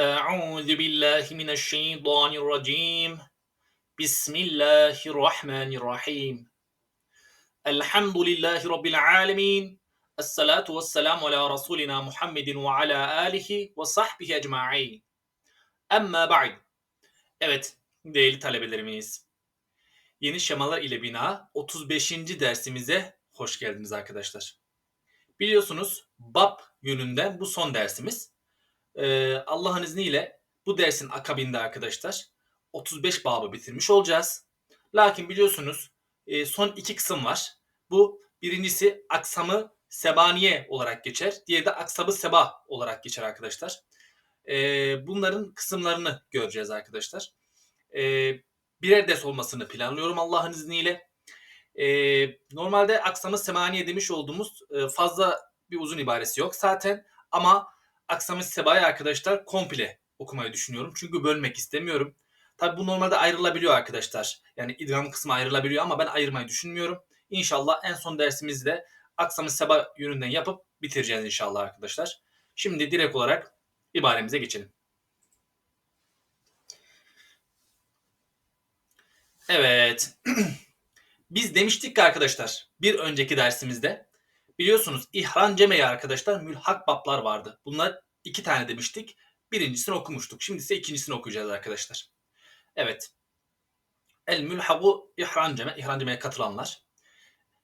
أعوذ بالله من الشيطان الرجيم بسم الله الرحمن الرحيم الحمد لله رب العالمين الصلاة والسلام على رسولنا محمد وعلى آله وصحبه أجمعين Amma ba'd. Evet, değerli talebelerimiz. Yeni şemalar ile bina 35. dersimize hoş geldiniz arkadaşlar. Biliyorsunuz BAP yönünden bu son dersimiz. Ee, Allah'ın izniyle bu dersin akabinde arkadaşlar 35 babı bitirmiş olacağız. Lakin biliyorsunuz e, son iki kısım var. Bu birincisi aksamı sebaniye olarak geçer. Diğeri de aksabı seba olarak geçer arkadaşlar. Ee, bunların kısımlarını göreceğiz arkadaşlar. Ee, birer ders olmasını planlıyorum Allah'ın izniyle. Normalde aksamı semaniye demiş olduğumuz e, fazla bir uzun ibaresi yok zaten. Ama aksamı sebaya arkadaşlar komple okumayı düşünüyorum. Çünkü bölmek istemiyorum. Tabi bu normalde ayrılabiliyor arkadaşlar. Yani idgam kısmı ayrılabiliyor ama ben ayırmayı düşünmüyorum. İnşallah en son dersimizde aksamı seba yönünden yapıp bitireceğiz inşallah arkadaşlar. Şimdi direkt olarak ibaremize geçelim. Evet. Biz demiştik ki arkadaşlar bir önceki dersimizde biliyorsunuz ihran cemeyi arkadaşlar mülhak bablar vardı. Bunlar iki tane demiştik. Birincisini okumuştuk. Şimdi ise ikincisini okuyacağız arkadaşlar. Evet. El mülhagu ihran ceme. İhran cemeye katılanlar.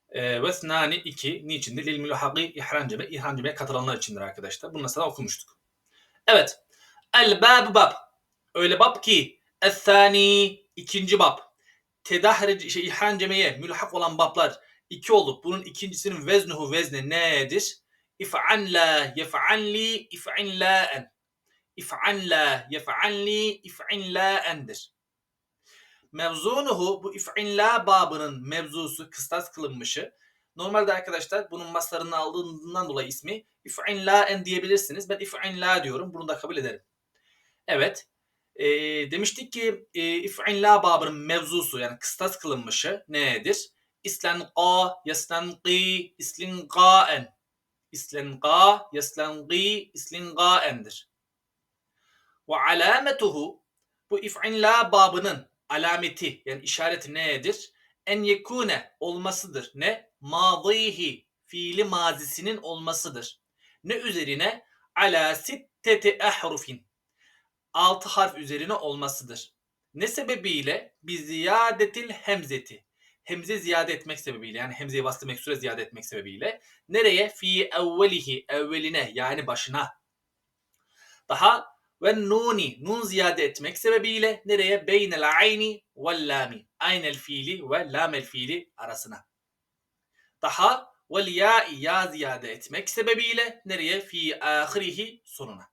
E, ve snani iki. Niçindir? Lil mülhagi ihran ceme. İhran cemeye katılanlar içindir arkadaşlar. Bunu mesela okumuştuk. Evet. El bab bab. Öyle bab ki Es-sani ikinci bab. Tedahric şey ihran cemeye mülhak olan bablar iki olup bunun ikincisinin veznuhu vezne nedir? İf'an la yef'anli if'in la'en. İf'an la yef'anli if'in la'endir. Mevzunuhu bu if'in la babının mevzusu kıstas kılınmışı. Normalde arkadaşlar bunun maslarını aldığından dolayı ismi if'in la'en diyebilirsiniz. Ben if'in la diyorum. Bunu da kabul ederim. Evet. E, demiştik ki e, if'in la babının mevzusu yani kıstas kılınmışı nedir? İslenqa, yaslenqi, islinqaen. İslenqa, yaslenqi, islinqaendir. Ve alametuhu bu if'in la babının alameti yani işareti nedir? En yekune olmasıdır. Ne? Madihi fiili mazisinin olmasıdır. Ne üzerine? Ala sitteti ahrufin. Altı harf üzerine olmasıdır. Ne sebebiyle? Bi ziyadetil hemzeti. Hemze ziyade etmek sebebiyle yani hemzeyi vasıtı meksure ziyade etmek sebebiyle. Nereye? Fi evvelihi evveline yani başına. Daha ve nuni nun ziyade etmek sebebiyle nereye? Beynel ayni ve lami. Aynel fiili ve lamel fiili arasına. Daha vel ya'i ya ziyade etmek sebebiyle nereye? Fi ahirihi sonuna.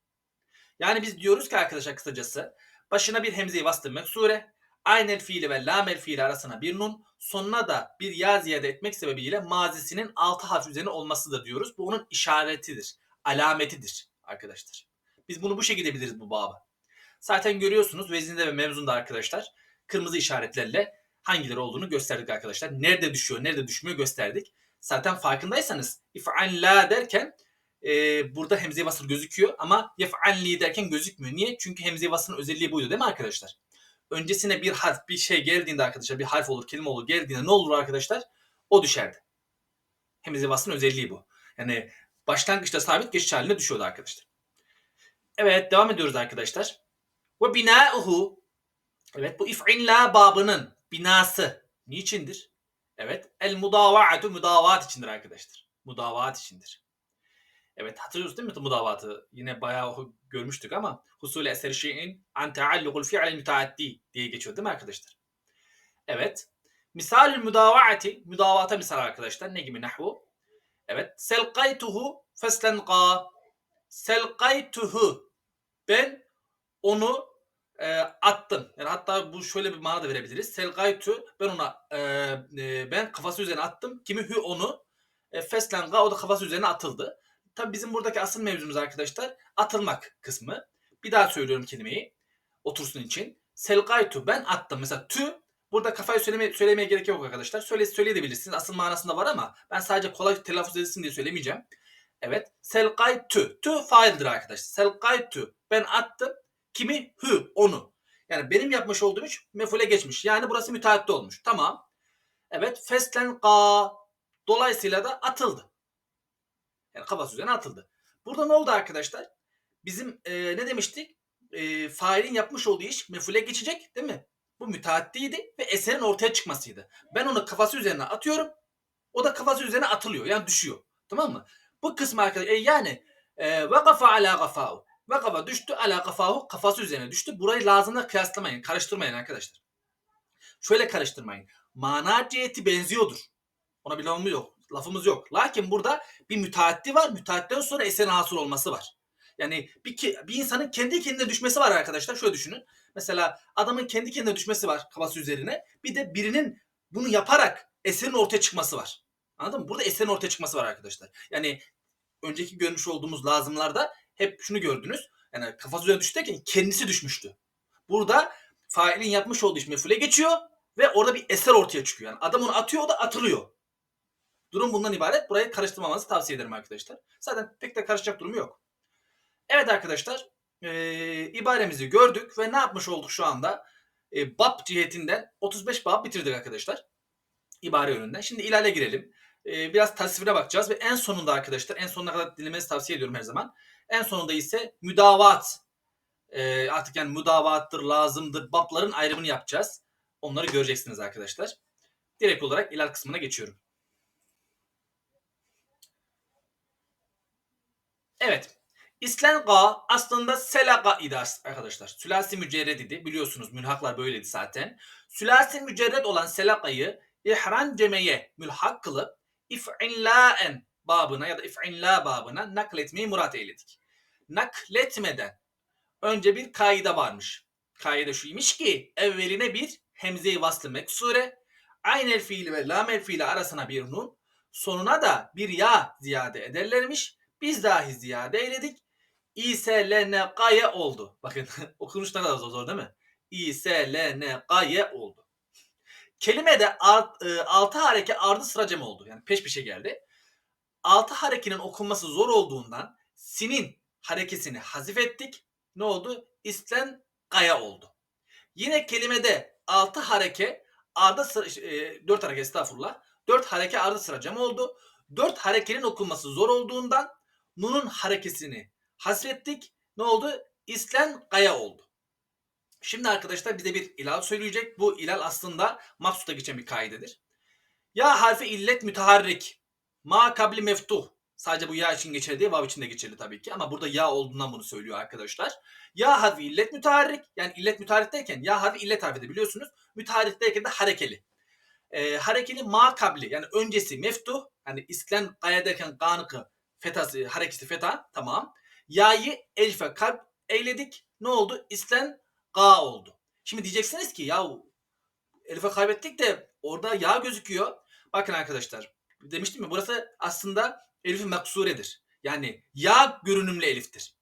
Yani biz diyoruz ki arkadaşlar kısacası başına bir hemzeyi bastırmak sure, aynel fiili ve lamel fiili arasına bir nun, sonuna da bir ya ziyade etmek sebebiyle mazisinin altı harf üzerine olmasıdır diyoruz. Bu onun işaretidir, alametidir arkadaşlar. Biz bunu bu şekilde biliriz bu babı. Zaten görüyorsunuz vezinde ve mevzunda arkadaşlar kırmızı işaretlerle hangileri olduğunu gösterdik arkadaşlar. Nerede düşüyor, nerede düşmüyor gösterdik. Zaten farkındaysanız if'an la derken e, burada hemze vasıl gözüküyor ama yef'anli derken gözükmüyor. Niye? Çünkü hemze vasılın özelliği buydu değil mi arkadaşlar? Öncesine bir harf, bir şey geldiğinde arkadaşlar bir harf olur, kelime olur geldiğinde ne olur arkadaşlar? O düşerdi. Hemze vasılın özelliği bu. Yani başlangıçta sabit geçiş haline düşüyordu arkadaşlar. Evet devam ediyoruz arkadaşlar. Ve binauhu Evet bu if'in la babının binası niçindir? Evet el mudavaatu mudavaat içindir arkadaşlar. Mudavaat içindir. Evet hatırlıyorsunuz değil mi mudavatı? Yine bayağı görmüştük ama husul eseri şeyin an taallukul fi'l müteaddi diye geçiyor değil mi arkadaşlar? Evet. Misal mudavaati mudavata misal arkadaşlar ne gibi nahvu? Evet. Selqaytuhu feslenqa. Selqaytuhu. Ben onu e, attım. Yani hatta bu şöyle bir mana da verebiliriz. Selgaytu ben ona e, e, ben kafası üzerine attım. Kimi hü onu e, feslenga o da kafası üzerine atıldı. Tabi bizim buradaki asıl mevzumuz arkadaşlar atılmak kısmı. Bir daha söylüyorum kelimeyi otursun için. Selgaytu ben attım. Mesela tü burada kafayı söyleme, söylemeye gerek yok arkadaşlar. Söyle, söyleyebilirsiniz. Asıl manasında var ama ben sadece kolay telaffuz edilsin diye söylemeyeceğim. Evet. Selgaytu. Tü faildir arkadaşlar. Selgaytu. Ben attım. Kimi? Hü. Onu. Yani benim yapmış olduğum iş mefule geçmiş. Yani burası müteahhit olmuş. Tamam. Evet. Feslen ka. Dolayısıyla da atıldı. Yani kafası üzerine atıldı. Burada ne oldu arkadaşlar? Bizim e, ne demiştik? E, failin yapmış olduğu iş mefule geçecek değil mi? Bu müteaddiydi ve eserin ortaya çıkmasıydı. Ben onu kafası üzerine atıyorum. O da kafası üzerine atılıyor. Yani düşüyor. Tamam mı? Bu kısmı arkadaşlar e, yani e, vakafa ala kafahu. Vakafa düştü ala kafahu. Kafası üzerine düştü. Burayı lazımla kıyaslamayın. Karıştırmayın arkadaşlar. Şöyle karıştırmayın. Mana ciheti benziyordur. Ona bir lafımız yok. Lafımız yok. Lakin burada bir müteaddi var. Müteaddiden sonra eserin hasıl olması var. Yani bir, ki- bir insanın kendi kendine düşmesi var arkadaşlar. Şöyle düşünün. Mesela adamın kendi kendine düşmesi var kafası üzerine. Bir de birinin bunu yaparak eserin ortaya çıkması var. Anladın mı? Burada eserin ortaya çıkması var arkadaşlar. Yani önceki görmüş olduğumuz lazımlarda hep şunu gördünüz. Yani kafası üzerine düştü derken kendisi düşmüştü. Burada failin yapmış olduğu iş mefule geçiyor ve orada bir eser ortaya çıkıyor. Yani adam onu atıyor o da atılıyor. Durum bundan ibaret. Burayı karıştırmamanızı tavsiye ederim arkadaşlar. Zaten pek de karışacak durumu yok. Evet arkadaşlar e, ibaremizi gördük ve ne yapmış olduk şu anda? E, bab cihetinden 35 bab bitirdik arkadaşlar. İbare yönünden. Şimdi ilale girelim. E, biraz tasvire bakacağız ve en sonunda arkadaşlar en sonuna kadar dinlemenizi tavsiye ediyorum her zaman. En sonunda ise müdavat. E, artık yani müdavattır, lazımdır, babların ayrımını yapacağız. Onları göreceksiniz arkadaşlar. Direkt olarak ilal kısmına geçiyorum. Evet. İslenga aslında selaka idi arkadaşlar. Sülasi mücerred idi. Biliyorsunuz mülhaklar böyleydi zaten. Sülasi mücerred olan selakayı ihran cemeye mülhak kılıp if'inlaen babına ya da if'inla babına nakletmeyi murat eyledik. Nakletmeden önce bir kaide varmış. Kaide şuymuş ki evveline bir hemze-i vaslı meksure, aynel fiili ve lamel fiili arasına bir nun, sonuna da bir ya ziyade ederlermiş. Biz dahi ziyade eyledik. İselene oldu. Bakın okunuş ne kadar zor, zor değil mi? İselene oldu. Kelimede art, e, altı hareke ardı sıra cem oldu. Yani peş peşe geldi. Altı harekenin okunması zor olduğundan sinin harekesini hazif ettik. Ne oldu? İslen gaya oldu. Yine kelimede altı hareke ardı sıra, e, dört hareke estağfurullah. Dört hareke ardı sıra cem oldu. Dört harekenin okunması zor olduğundan nunun harekesini hasrettik. Ne oldu? İslen gaya oldu. Şimdi arkadaşlar bize bir ilal söyleyecek. Bu ilal aslında maksuda geçen bir kaidedir. Ya harfi illet müteharrik. Ma kabli meftuh. Sadece bu ya için geçerli değil, vav için de geçerli tabii ki. Ama burada ya olduğundan bunu söylüyor arkadaşlar. Ya harfi illet müteharrik. Yani illet müteharrik derken ya harfi illet harfi de biliyorsunuz. Müteharrik derken de harekeli. Ee, harekeli ma kabli yani öncesi meftuh. Yani islen gaya derken ganıkı fetası, hareketi feta tamam. Ya'yı elfe kalp eyledik. Ne oldu? İslen ga oldu. Şimdi diyeceksiniz ki ya elfe kaybettik de orada ya gözüküyor. Bakın arkadaşlar demiştim mi burası aslında elif-i maksuredir. Yani ya görünümlü eliftir.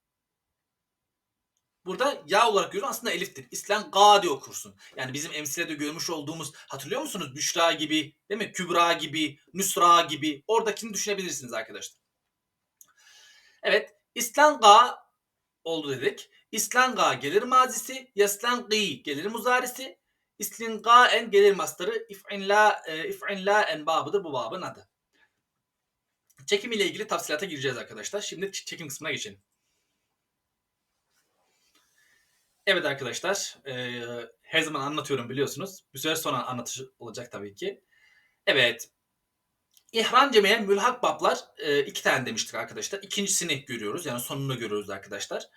Burada ya olarak görünen aslında eliftir. İslam ga diye okursun. Yani bizim emsilede görmüş olduğumuz hatırlıyor musunuz? Büşra gibi, değil mi? Kübra gibi, Nüsra gibi. Oradakini düşünebilirsiniz arkadaşlar. Evet. İslanga oldu dedik. İslanga gelir mazisi. Yaslangi gelir muzarisi. İslingaen gelir mastarı. İf'inla, e, if'inla en babıdır bu babın adı. Çekim ile ilgili tafsilata gireceğiz arkadaşlar. Şimdi çekim kısmına geçelim. Evet arkadaşlar. e, her zaman anlatıyorum biliyorsunuz. Bir süre sonra anlatış olacak tabii ki. Evet. İhram cemeye mülhak bablar e, iki tane demiştik arkadaşlar. İkincisini görüyoruz. Yani sonunu görüyoruz arkadaşlar.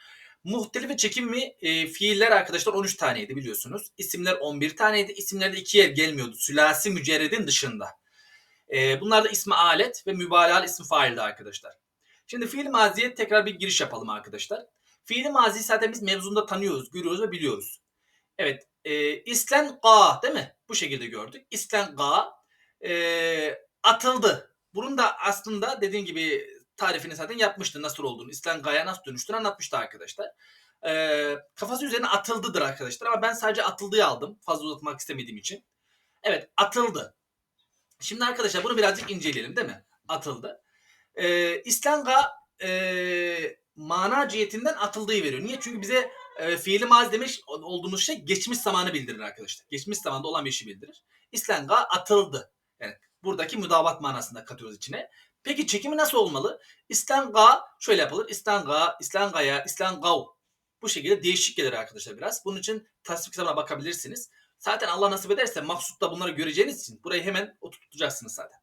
Muhtelif çekimli e, fiiller arkadaşlar 13 taneydi biliyorsunuz. İsimler 11 taneydi. İsimlerde ikiye gelmiyordu. Sülasi mücerredin dışında. E, bunlar da ismi alet ve mübalağal ismi faildi arkadaşlar. Şimdi fiil maziye tekrar bir giriş yapalım arkadaşlar. Fiil maziyi zaten biz mevzunda tanıyoruz, görüyoruz ve biliyoruz. Evet. E, islen değil mi? Bu şekilde gördük. İslen ga e, atıldı. Bunun da aslında dediğim gibi tarifini zaten yapmıştı nasıl olduğunu. İslen gaya nasıl dönüştüğünü anlatmıştı arkadaşlar. E, kafası üzerine atıldıdır arkadaşlar ama ben sadece atıldığı aldım. Fazla uzatmak istemediğim için. Evet atıldı. Şimdi arkadaşlar bunu birazcık inceleyelim değil mi? Atıldı. Ee, İslanga e, mana cihetinden atıldığı veriyor. Niye? Çünkü bize e, fiili mazi demiş olduğumuz şey geçmiş zamanı bildirir arkadaşlar. Geçmiş zamanda olan bir işi bildirir. İstenga atıldı. Yani buradaki müdavat manasında katıyoruz içine. Peki çekimi nasıl olmalı? İstenga şöyle yapılır. İstenga, istengaya, istengav. Bu şekilde değişik gelir arkadaşlar biraz. Bunun için tasvip kitabına bakabilirsiniz. Zaten Allah nasip ederse maksutta bunları göreceğiniz için burayı hemen oturtacaksınız zaten.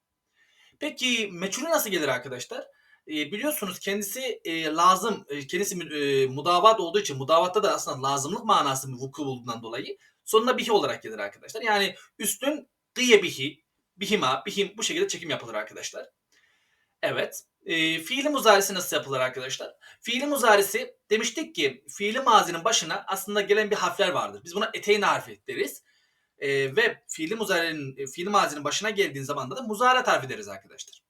Peki meçhulü nasıl gelir arkadaşlar? E, biliyorsunuz kendisi e, lazım, e, kendisi e, mudavat olduğu için mudavatta da aslında lazımlık manası vuku bulduğundan dolayı sonuna bihi olarak gelir arkadaşlar. Yani üstün gıye bihi, bihima, bihim bu şekilde çekim yapılır arkadaşlar. Evet. E, fiili muzarisi nasıl yapılır arkadaşlar? Fiili muzarisi demiştik ki fiili mazinin başına aslında gelen bir harfler vardır. Biz buna eteğin harfi deriz. E, ve fiili muzarinin, e, fiili mazinin başına geldiğin zaman da muzaret harfi deriz arkadaşlar.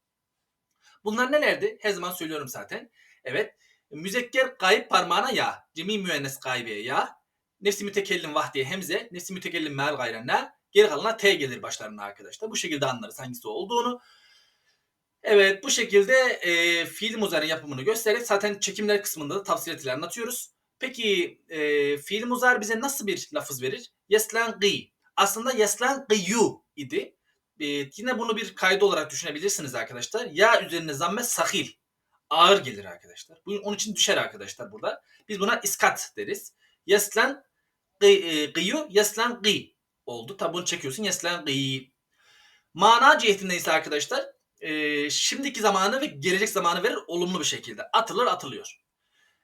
Bunlar nelerdi? Her zaman söylüyorum zaten. Evet. Müzekker gayb parmağına ya. Cemi müennes gaybiye ya. Nefsi mütekellim vahdiye hemze. Nefsi mütekellim meal gayrenna. Geri kalanına T gelir başlarına arkadaşlar. Bu şekilde anlarız hangisi olduğunu. Evet bu şekilde e, fiil muzarın yapımını göstererek zaten çekimler kısmında da tavsiyetiyle anlatıyoruz. Peki e, fiil muzar bize nasıl bir lafız verir? Yeslen gıy. Aslında yeslen gıyyu idi. E, yine bunu bir kaydı olarak düşünebilirsiniz arkadaşlar. Ya üzerine zamme sahil. Ağır gelir arkadaşlar. Bu, onun için düşer arkadaşlar burada. Biz buna iskat deriz. Yeslen gıyyu, yeslen gıy oldu. Tabi bunu çekiyorsun. Yeslen gıy. Mana cihetinde ise arkadaşlar e, şimdiki zamanı ve gelecek zamanı verir olumlu bir şekilde. Atılır atılıyor.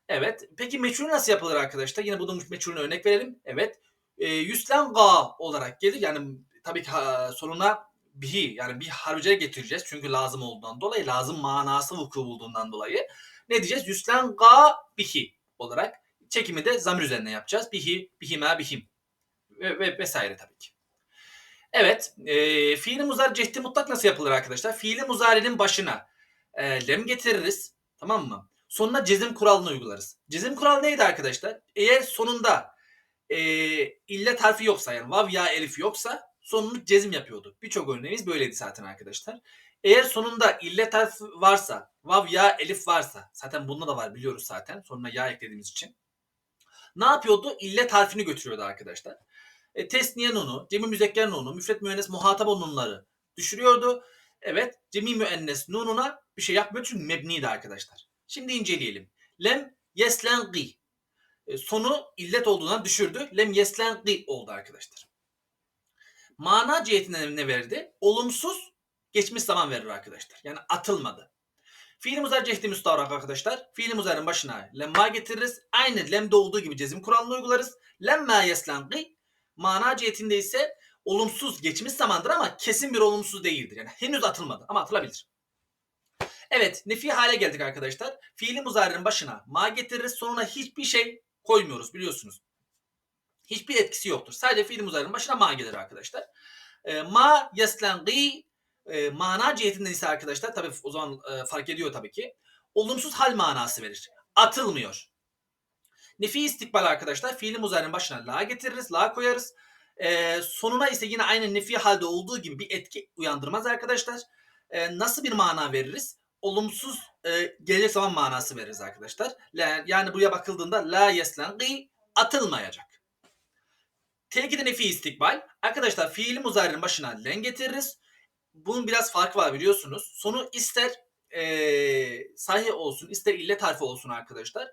Evet. Peki meçhul nasıl yapılır arkadaşlar? Yine bunun meçhulüne örnek verelim. Evet. E, yüslen ga olarak gelir. Yani tabii ki ha, sonuna bihi yani bir harbice getireceğiz. Çünkü lazım olduğundan dolayı lazım manası vuku bulduğundan dolayı. Ne diyeceğiz? Yüslen ga bihi olarak çekimi de zamir üzerine yapacağız. Bihi, bihime, bihim ve, ve vesaire tabii ki. Evet, e, fiili muzari cehdi mutlak nasıl yapılır arkadaşlar? Fiili muzarinin başına e, lem getiririz. Tamam mı? Sonuna cezim kuralını uygularız. Cezim kuralı neydi arkadaşlar? Eğer sonunda e, illet harfi yoksa yani vav ya elif yoksa sonunu cezim yapıyordu. Birçok örneğimiz böyleydi zaten arkadaşlar. Eğer sonunda illet harfi varsa, vav ya elif varsa, zaten bunda da var biliyoruz zaten sonuna ya eklediğimiz için. Ne yapıyordu? İllet harfini götürüyordu arkadaşlar e, tesniye nunu, cemi müzekker nunu, müfret müennes muhatap nunları düşürüyordu. Evet cemi müennes nununa bir şey yapmıyor çünkü mebniydi arkadaşlar. Şimdi inceleyelim. Lem yeslengi. E, sonu illet olduğundan düşürdü. Lem yeslengi oldu arkadaşlar. Mana cihetinden ne verdi? Olumsuz geçmiş zaman verir arkadaşlar. Yani atılmadı. Fiil muzar cehdi müstavrak arkadaşlar. Fiil muzarın başına lemma getiririz. Aynı lemde olduğu gibi cezim kuralını uygularız. Lemma yeslengi Mana cihetinde ise olumsuz geçmiş zamandır ama kesin bir olumsuz değildir. Yani henüz atılmadı ama atılabilir. Evet nefi hale geldik arkadaşlar. Fiili muzari'nin başına ma getiririz. Sonuna hiçbir şey koymuyoruz biliyorsunuz. Hiçbir etkisi yoktur. Sadece fiili muzari'nin başına ma gelir arkadaşlar. E, ma yeslengi e, mana cihetinden ise arkadaşlar tabii o zaman e, fark ediyor tabii ki. Olumsuz hal manası verir. Atılmıyor. Nefi istikbal arkadaşlar fiili muzarinin başına la getiririz. La koyarız. Ee, sonuna ise yine aynı nefi halde olduğu gibi bir etki uyandırmaz arkadaşlar. Ee, nasıl bir mana veririz? Olumsuz e, gelecek zaman manası veririz arkadaşlar. La, yani buraya bakıldığında la yeslengi atılmayacak. Telkide nefi istikbal. Arkadaşlar fiili muzarinin başına len getiririz. Bunun biraz farkı var biliyorsunuz. Sonu ister e, sahih olsun ister illet harfi olsun arkadaşlar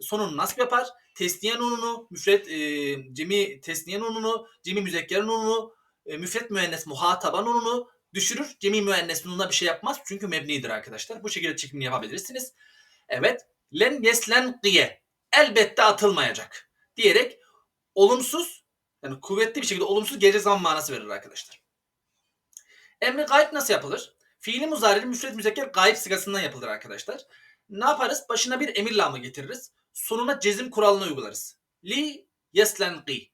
sonunu nasip yapar. Tesniye nununu, müfret e, cemi tesniye nununu, cemi müzekker nununu, e, müfret müennes muhataba nununu düşürür. Cemi müennes nununa bir şey yapmaz. Çünkü mebnidir arkadaşlar. Bu şekilde çekimini yapabilirsiniz. Evet. Len yeslen diye. Elbette atılmayacak. Diyerek olumsuz yani kuvvetli bir şekilde olumsuz gelecek zaman manası verir arkadaşlar. Emri gayb nasıl yapılır? Fiili muzarili müfret müzekker gayb sigasından yapılır arkadaşlar. Ne yaparız? Başına bir emir lamı getiririz sonuna cezim kuralını uygularız. Li yeslenqi.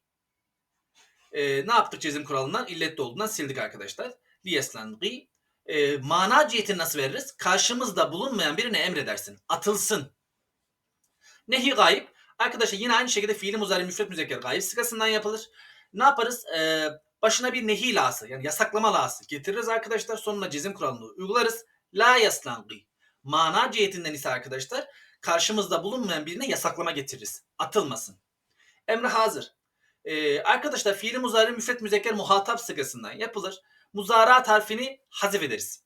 Ee, ne yaptık cezim kuralından? İlletli olduğundan sildik arkadaşlar. Li yeslenqi. Ee, mana cihetini nasıl veririz? Karşımızda bulunmayan birine emredersin. Atılsın. Nehi gayb. Arkadaşlar yine aynı şekilde fiili muzari müfret müzekker gayb sıkasından yapılır. Ne yaparız? Ee, başına bir nehi lası yani yasaklama lası getiririz arkadaşlar. Sonuna cezim kuralını uygularız. La yaslanqi. Mana cihetinden ise arkadaşlar karşımızda bulunmayan birine yasaklama getiririz. Atılmasın. Emre hazır. Ee, arkadaşlar fiili muzari müfret müzekker muhatap sıgasından yapılır. Muzarat harfini hazif ederiz.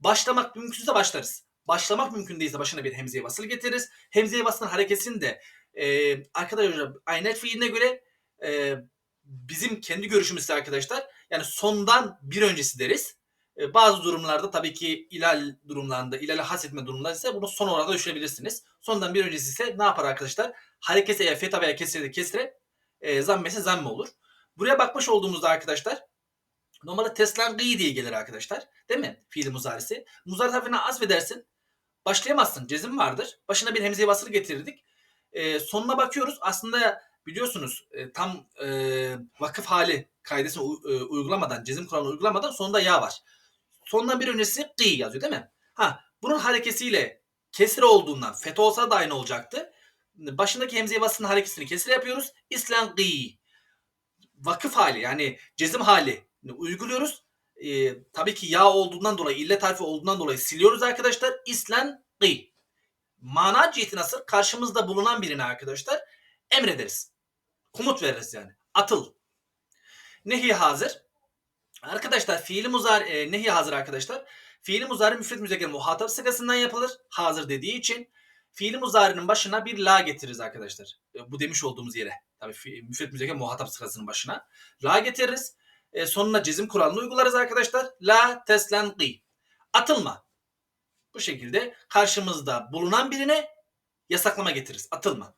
Başlamak mümkünse başlarız. Başlamak mümkün değilse başına bir hemzeye basılı getiririz. Hemzeye basılan hareketini de e, arkadaşlar aynet fiiline göre e, bizim kendi görüşümüzde arkadaşlar yani sondan bir öncesi deriz. E, bazı durumlarda tabii ki ilal durumlarında, ilale hasetme durumlarında ise bunu son olarak da düşünebilirsiniz. Sondan bir öncesi ise ne yapar arkadaşlar? Hareketi eğer feta veya kesire kesire e, zammese zamme olur. Buraya bakmış olduğumuzda arkadaşlar normalde teslan gıy diye gelir arkadaşlar. Değil mi? Fiili muzarisi. Muzari harfine azfedersin. Başlayamazsın. Cezim vardır. Başına bir hemzeye basılı getirirdik. E, sonuna bakıyoruz. Aslında biliyorsunuz e, tam e, vakıf hali kaidesini u- e, uygulamadan, cezim kuralını uygulamadan sonunda ya var. Sondan bir öncesi gıy yazıyor değil mi? Ha, bunun harekesiyle kesre olduğundan fetha olsa da aynı olacaktı. Başındaki hemzeye basının harekesini kesre yapıyoruz. İslam gıy. Vakıf hali yani cezim hali uyguluyoruz. Ee, tabii ki ya olduğundan dolayı, illet harfi olduğundan dolayı siliyoruz arkadaşlar. İslam gıy. Mana ciheti nasıl? Karşımızda bulunan birine arkadaşlar emrederiz. Komut veririz yani. Atıl. Nehi hazır. Arkadaşlar fiili muzar e, nehi hazır arkadaşlar. Fiili muzari müfret müzekker muhatap sıgasından yapılır. Hazır dediği için fiili muzarinin başına bir la getiririz arkadaşlar. E, bu demiş olduğumuz yere. Tabii müfret müzekker muhatap sıgasının başına. La getiririz. E, sonuna cezim kuralını uygularız arkadaşlar. La teslenqi. Atılma. Bu şekilde karşımızda bulunan birine yasaklama getiririz. Atılma.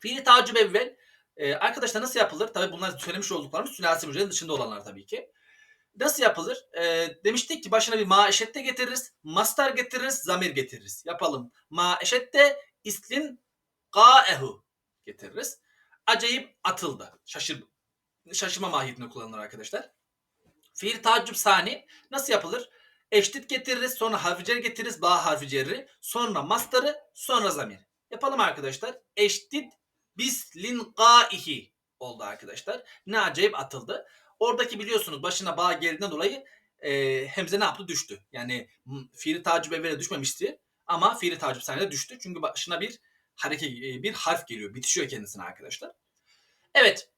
Fiili tacip evvel e, arkadaşlar nasıl yapılır? Tabii bunlar söylemiş olduklarımız sülasi mücadele dışında olanlar tabii ki. Nasıl yapılır? E, demiştik ki başına bir ma eşette getiririz. Mastar getiririz. Zamir getiririz. Yapalım. Ma eşette islin gaehu getiririz. Acayip atıldı. Şaşır, şaşırma mahiyetinde kullanılır arkadaşlar. Fiil tacip sani nasıl yapılır? Eşit getiririz. Sonra harfi cer getiririz. Ba harfi cerri. Sonra mastarı. Sonra zamir. Yapalım arkadaşlar. Eşit bislin gaihi oldu arkadaşlar. Ne acayip atıldı. Oradaki biliyorsunuz başına bağ geldiğinden dolayı e, hemze ne yaptı? Düştü. Yani fiili tacip evvela düşmemişti. Ama fiili tacip sahnede düştü. Çünkü başına bir hareket, e, bir harf geliyor. Bitişiyor kendisine arkadaşlar. Evet.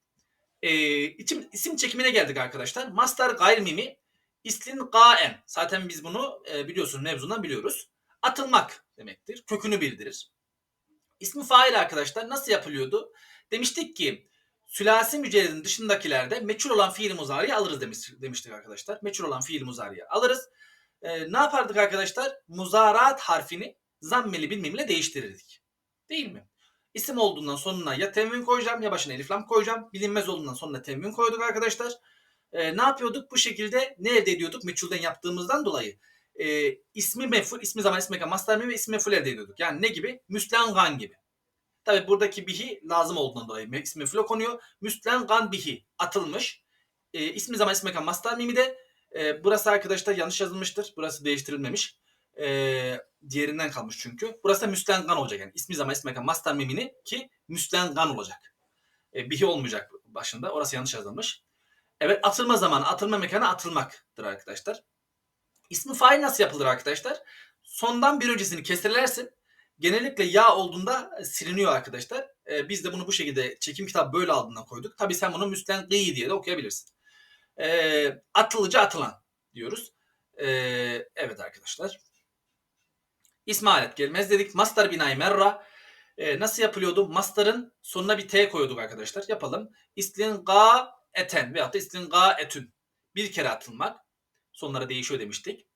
E, isim, isim çekimine geldik arkadaşlar. Mastar gayrimimi islin gaen. Zaten biz bunu e, biliyorsunuz mevzundan biliyoruz. Atılmak demektir. Kökünü bildirir. İsmi fail arkadaşlar nasıl yapılıyordu? Demiştik ki sülasi mücerredin dışındakilerde meçhul olan fiil muzariyi alırız demiş, demiştik arkadaşlar. Meçhul olan fiil muzariyi alırız. Ee, ne yapardık arkadaşlar? Muzarat harfini zammeli bilmemle değiştirirdik. Değil mi? İsim olduğundan sonuna ya tenvin koyacağım ya başına elif lam koyacağım. Bilinmez olduğundan sonuna tenvin koyduk arkadaşlar. Ee, ne yapıyorduk? Bu şekilde ne elde ediyorduk? Meçhulden yaptığımızdan dolayı e, ismi meful, ismi zaman ismi mekan, mastar mim ve ismi meful elde ediyorduk. Yani ne gibi? Müslengan gibi. Tabi buradaki bihi lazım olduğundan dolayı ismi mefule konuyor. Müslengan bihi atılmış. E, ismi zaman ismi mekan, mastar mimi de e, burası arkadaşlar yanlış yazılmıştır. Burası değiştirilmemiş. E, diğerinden kalmış çünkü. Burası da müslengan olacak yani. İsmi zaman ismi mekan, mastar mimini ki müslengan olacak. E, bihi olmayacak başında. Orası yanlış yazılmış. Evet atılma zamanı, atılma mekanı atılmaktır arkadaşlar. İsmi fail nasıl yapılır arkadaşlar? Sondan bir öncesini kesirlersin. Genellikle ya olduğunda siliniyor arkadaşlar. Ee, biz de bunu bu şekilde çekim kitabı böyle aldığından koyduk. Tabi sen bunu müslen gıy diye de okuyabilirsin. Ee, atılıcı atılan diyoruz. Ee, evet arkadaşlar. İsmi alet gelmez dedik. Mastar binayı merra. Ee, nasıl yapılıyordu? Mastarın sonuna bir T koyuyorduk arkadaşlar. Yapalım. İstlin ga eten veyahut da istlin ga etün. Bir kere atılmak. Sonlara değişiyor demiştik.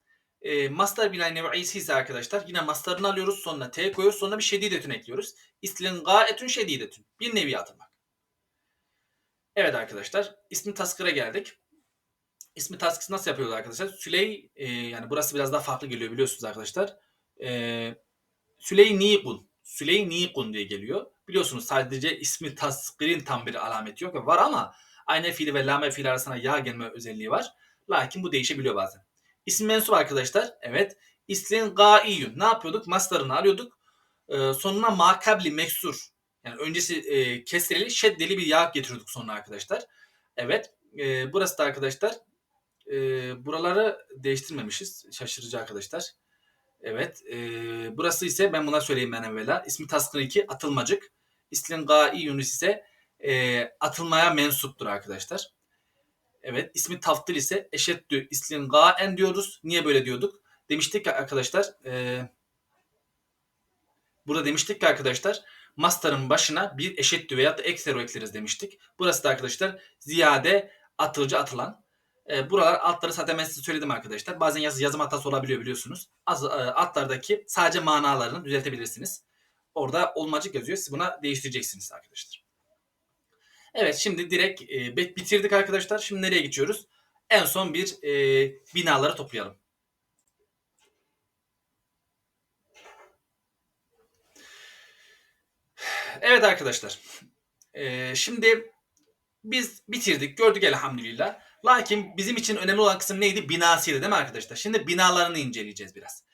E, mastar binay nev'isi ise arkadaşlar yine mastarını alıyoruz. Sonuna T koyuyoruz. Sonra bir şedidetün ekliyoruz. İstlin gaetün şedidetün. Bir nevi atılmak. Evet arkadaşlar. ismi taskıra geldik. İsmi taskısı nasıl yapıyoruz arkadaşlar? Süley e, yani burası biraz daha farklı geliyor biliyorsunuz arkadaşlar. E, Süley Nikun. Süley Nikun diye geliyor. Biliyorsunuz sadece ismi taskirin tam bir alameti yok. Var ama aynı fiili ve lame fiili arasına ya gelme özelliği var. Lakin bu değişebiliyor bazen. İsim mensup arkadaşlar. Evet. İslin ga'iyyun. Ne yapıyorduk? Maslarını alıyorduk. Ee, sonuna makabli meksur. Yani öncesi e, kesreli şeddeli bir yağ getiriyorduk sonuna arkadaşlar. Evet. E, burası da arkadaşlar. E, buraları değiştirmemişiz. Şaşırıcı arkadaşlar. Evet. E, burası ise ben buna söyleyeyim ben evvela. İsmi taskın 2 atılmacık. İslin ga'iyyun ise e, atılmaya mensuptur arkadaşlar. Evet ismi taftil ise eşeddü islin gaen diyoruz. Niye böyle diyorduk? Demiştik ki arkadaşlar e, burada demiştik ki arkadaşlar mastarın başına bir eşeddü veya da eksero ekleriz demiştik. Burası da arkadaşlar ziyade atılıcı atılan. E, buralar altları zaten ben size söyledim arkadaşlar. Bazen yaz, yazım hatası olabiliyor biliyorsunuz. Az, e, altlardaki sadece manalarını düzeltebilirsiniz. Orada olmacık yazıyor. Siz buna değiştireceksiniz arkadaşlar. Evet şimdi direkt e, bitirdik arkadaşlar. Şimdi nereye geçiyoruz? En son bir e, binaları toplayalım. Evet arkadaşlar. E, şimdi biz bitirdik. Gördük elhamdülillah. Lakin bizim için önemli olan kısım neydi? Binasıydı değil mi arkadaşlar? Şimdi binalarını inceleyeceğiz biraz.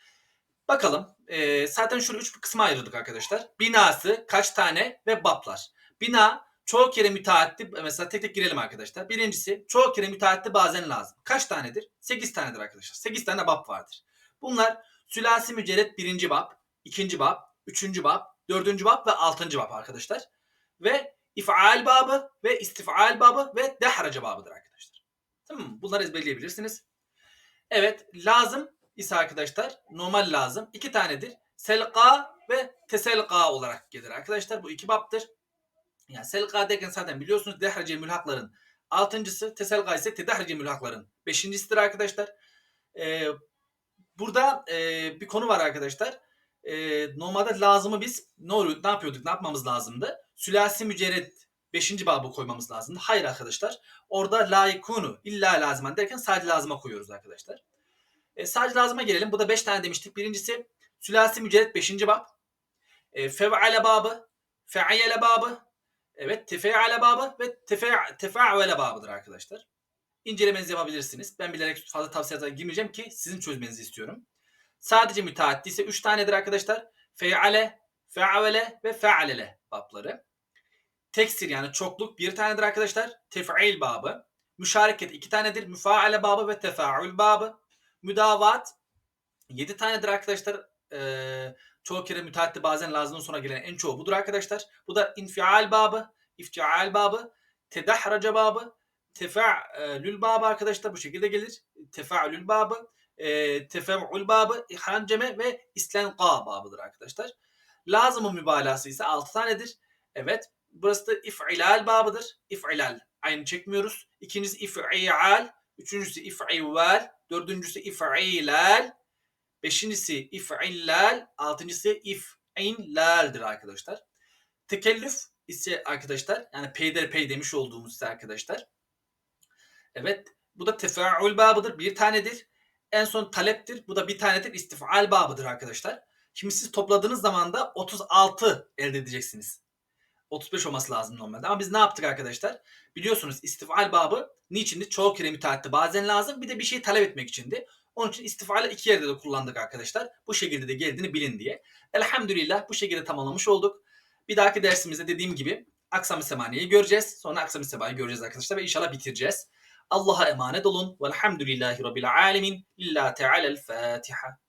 Bakalım. E, zaten şöyle üç kısma ayırdık arkadaşlar. Binası, kaç tane ve baplar. Bina çoğu kere müteaddi mesela tek tek girelim arkadaşlar. Birincisi çoğu kere müteaddi bazen lazım. Kaç tanedir? 8 tanedir arkadaşlar. 8 tane bab vardır. Bunlar sülasi mücerret birinci bab, ikinci bab, üçüncü bab, dördüncü bab ve altıncı bab arkadaşlar. Ve if'al babı ve istif'al babı ve dehrace babıdır arkadaşlar. Tamam mı? Bunları ezberleyebilirsiniz. Evet lazım ise arkadaşlar normal lazım iki tanedir. Selqa ve teselqa olarak gelir arkadaşlar. Bu iki baptır. Yani selqa derken zaten biliyorsunuz dehrice mülhakların altıncısı, teselga ise tedahrice mülhakların beşincisidir arkadaşlar. Ee, burada e, bir konu var arkadaşlar. Ee, normalde lazımı biz ne oluyor, ne yapıyorduk, ne yapmamız lazımdı? Sülasi mücerret 5. babı koymamız lazımdı. Hayır arkadaşlar. Orada layikunu illa lazıman derken sadece lazıma koyuyoruz arkadaşlar. E, sadece lazıma gelelim. Bu da 5 tane demiştik. Birincisi sülasi mücerret 5. bab. E, fev'ale babı, fe'yele babı, Evet tefeale babı ve tefe, tefa'vele babıdır arkadaşlar. İncelemenizi yapabilirsiniz. Ben bilerek fazla tavsiyata girmeyeceğim ki sizin çözmenizi istiyorum. Sadece müteaddi ise 3 tanedir arkadaşlar. Fe'ale, fe'avele ve fe'alele babları. Teksir yani çokluk bir tanedir arkadaşlar. Tef'il babı. Müşareket iki tanedir. Müfaale babı ve tefaül babı. Müdavat 7 tanedir arkadaşlar. Ee, Çoğu kere müteaddi bazen lazımın sonra gelen en çoğu budur arkadaşlar. Bu da infial babı, iftial babı, tedahraca babı, tefa'lül babı arkadaşlar bu şekilde gelir. Tefa'lül babı, e, tefe'ül babı, ihanceme ve islenqa babıdır arkadaşlar. Lazımın mübalağası ise 6 tanedir. Evet. Burası da if'ilal babıdır. İf'ilal. Aynı çekmiyoruz. İkincisi if'ial. Üçüncüsü if'ival. Dördüncüsü if'ilal. Beşincisi if'illal. Altıncısı if'inlal'dir arkadaşlar. Tekellüf ise arkadaşlar yani peyderpey demiş olduğumuz ise arkadaşlar. Evet bu da tefaül babıdır. Bir tanedir. En son taleptir. Bu da bir tanedir. İstifal babıdır arkadaşlar. Şimdi siz topladığınız zaman da 36 elde edeceksiniz. 35 olması lazım normalde. Ama biz ne yaptık arkadaşlar? Biliyorsunuz istifal babı niçindi? Çoğu kere müteahhitte bazen lazım. Bir de bir şey talep etmek içindi. Onun için istifale iki yerde de kullandık arkadaşlar. Bu şekilde de geldiğini bilin diye. Elhamdülillah bu şekilde tamamlamış olduk. Bir dahaki dersimizde dediğim gibi Aksam-ı Semaniye'yi göreceğiz. Sonra Aksam-ı Seba'yı göreceğiz arkadaşlar ve inşallah bitireceğiz. Allah'a emanet olun. Velhamdülillahi Rabbil alemin. İlla Teala'l Fatiha.